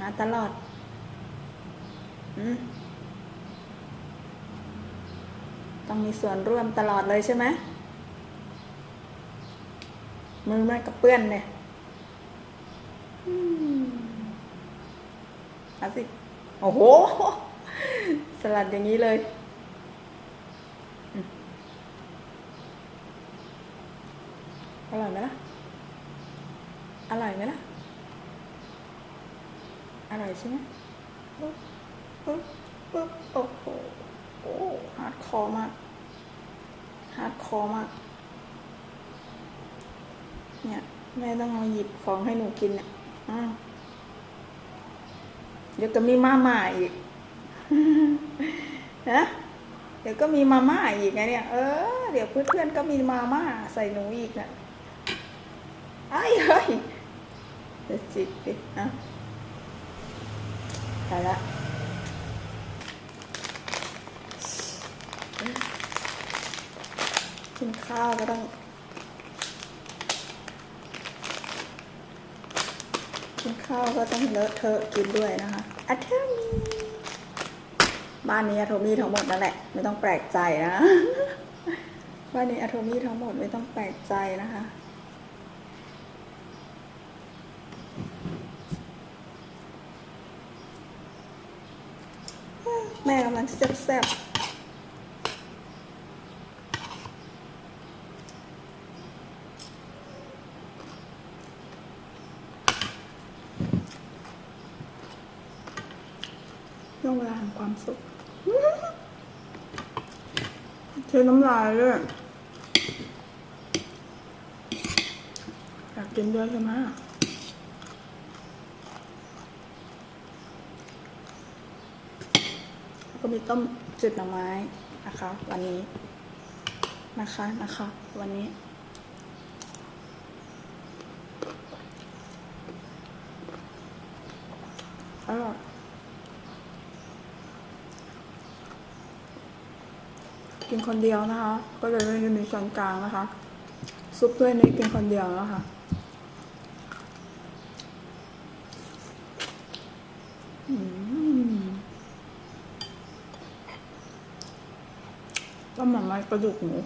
มาตลอดอืมต้องมีส่วนร่วมตลอดเลยใช่ไหมมือมันกระเปื้อนเนี่ยอืมเอาสิ โอ้โห สลัดอย่างนี้เลยอืมอร่อยไหมล่ะ อร่อยไหมล่ะ อร่อยใช่ไหมปึ๊บปึ๊บปึ๊บโอ้โหโอ้ฮาร์ดคอร์มากฮาร์ดคอร์มาก เนี่ย แม่ต้องมาหยิบของให้หนูกินเนี่ยอืมเดี๋ยวก็มีมาม่าอีกนะเดี๋ยวก็มีมาม่าอีกไงเนี่ย เออ เดี๋ยวเพื่อนๆก็มีมาม่าใส่หนูอีกนะไอ้เฮ้ยเดี๋ยวจิบดิอะ ไปละกินข้าวก็ต้อง กินข้าวก็ต้องเลอะเทอะกินด้วยนะคะอะเทมีบ้านนี้อะโทมี่ทั้งหมดนั่นแหละ ไม่ต้องแปลกใจนะบ้านนี้อะโทมี่ทั้งหมดไม่ต้องแปลกใจนะคะ แม่กำลังแซ่บๆช่วงเวลาแห่งความสุขเชื่อน้ำลายด้วยอยากกินด้วยใช่ไหมแล้ว ก็มีต้มจืดหน่อไม้นะคะ วันนี้นะคะนะคะ วันนี้ อร่อยกินคนเดียวนะคะ ก็เลยไม่ได้มีช้อนกลางนะคะ ซุปด้วยนี้กินคนเดียวนะคะ ก็มหน่อไม้กระดูกหมู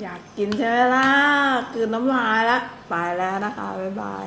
อยากกินใช่ไหมล่ะ คือน้ำลายละไปแล้วนะคะ บ๊ายบาย